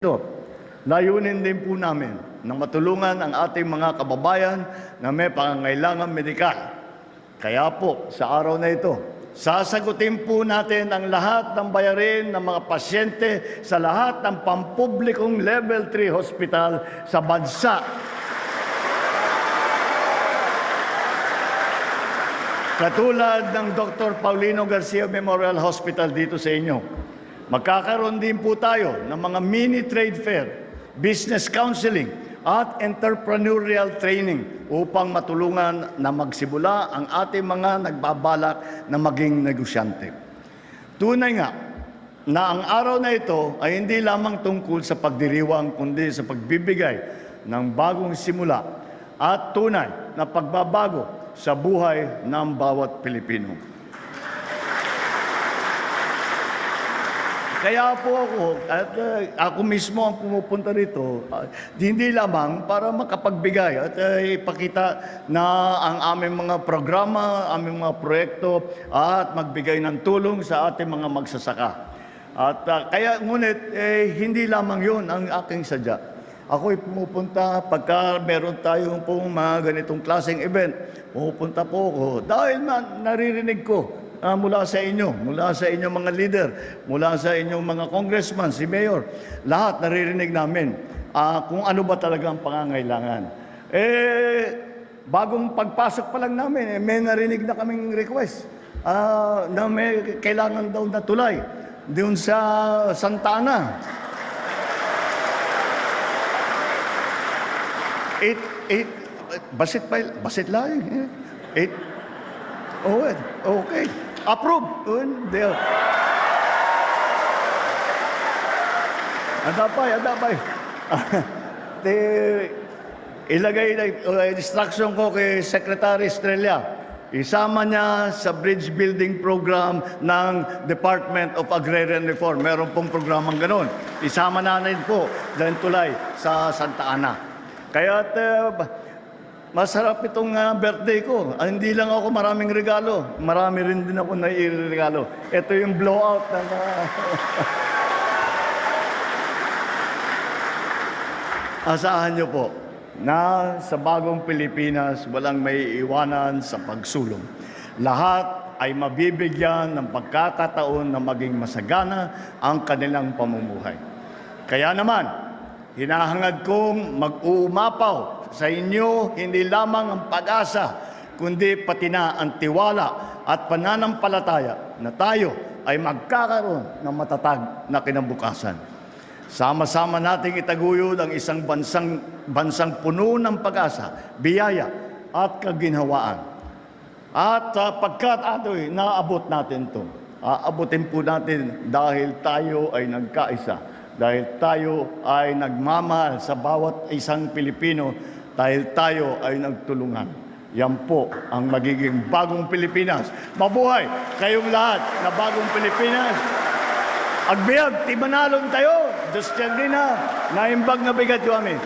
Ito, layunin din po namin na matulungan ang ating mga kababayan na may pangangailangan medikal. Kaya po, sa araw na ito, sasagutin po natin ang lahat ng bayarin ng mga pasyente sa lahat ng pampublikong level 3 hospital sa bansa. Katulad ng Dr. Paulino Garcia Memorial Hospital dito sa inyo. Magkakaroon din po tayo ng mga mini trade fair, business counseling, at entrepreneurial training upang matulungan na magsimula ang ating mga nagbabalak na maging negosyante. Tunay nga na ang araw na ito ay hindi lamang tungkol sa pagdiriwang kundi sa pagbibigay ng bagong simula at tunay na pagbabago sa buhay ng bawat Pilipino. Kaya po ako, at uh, ako mismo ang pumupunta rito, uh, hindi lamang para makapagbigay at uh, ipakita na ang aming mga programa, aming mga proyekto at magbigay ng tulong sa ating mga magsasaka. At uh, kaya ngunit eh, hindi lamang yun ang aking sadya. Ako'y pumupunta pagka meron tayong pong mga ganitong klaseng event. Pumupunta po ako dahil na, naririnig ko ah, mula sa inyo, mula sa inyong mga leader, mula sa inyong mga congressman, si mayor, lahat naririnig namin ah, kung ano ba talaga ang pangangailangan. Eh, bagong pagpasok pa lang namin, eh, may narinig na kaming request ah, na may kailangan daw na tulay doon sa Santa Ana. Eight, eight, basit pa, basit lang. eh. Eight, oh, eh, okay. Approve. Oh, Hindi. Adapay, adapay. Te, ilagay na uh, instruction ko kay Secretary Estrella. Isama niya sa bridge building program ng Department of Agrarian Reform. Meron pong programang ganun. Isama na rin po dahil tulay sa Santa Ana. Kaya uh, masarap itong uh, birthday ko. Ah, hindi lang ako maraming regalo. Marami rin din ako nairegalo. Ito yung blowout ng... uh, Asahan niyo po na sa bagong Pilipinas walang may iwanan sa pagsulong. Lahat ay mabibigyan ng pagkakataon na maging masagana ang kanilang pamumuhay. Kaya naman, hinahangad kong mag-uumapaw sa inyo hindi lamang ang pag-asa, kundi pati na ang tiwala at pananampalataya na tayo ay magkakaroon ng matatag na kinabukasan. Sama-sama nating itaguyod ang isang bansang, bansang puno ng pag-asa, biyaya at kaginhawaan. At uh, pagkat ato'y naabot natin ito, aabutin po natin dahil tayo ay nagkaisa, dahil tayo ay nagmamahal sa bawat isang Pilipino, dahil tayo ay nagtulungan. Yan po ang magiging bagong Pilipinas. Mabuhay kayong lahat na bagong Pilipinas. Agbiag, ti manalon tayo. Diyos tiyan din na, naimbag na bigat yung amin.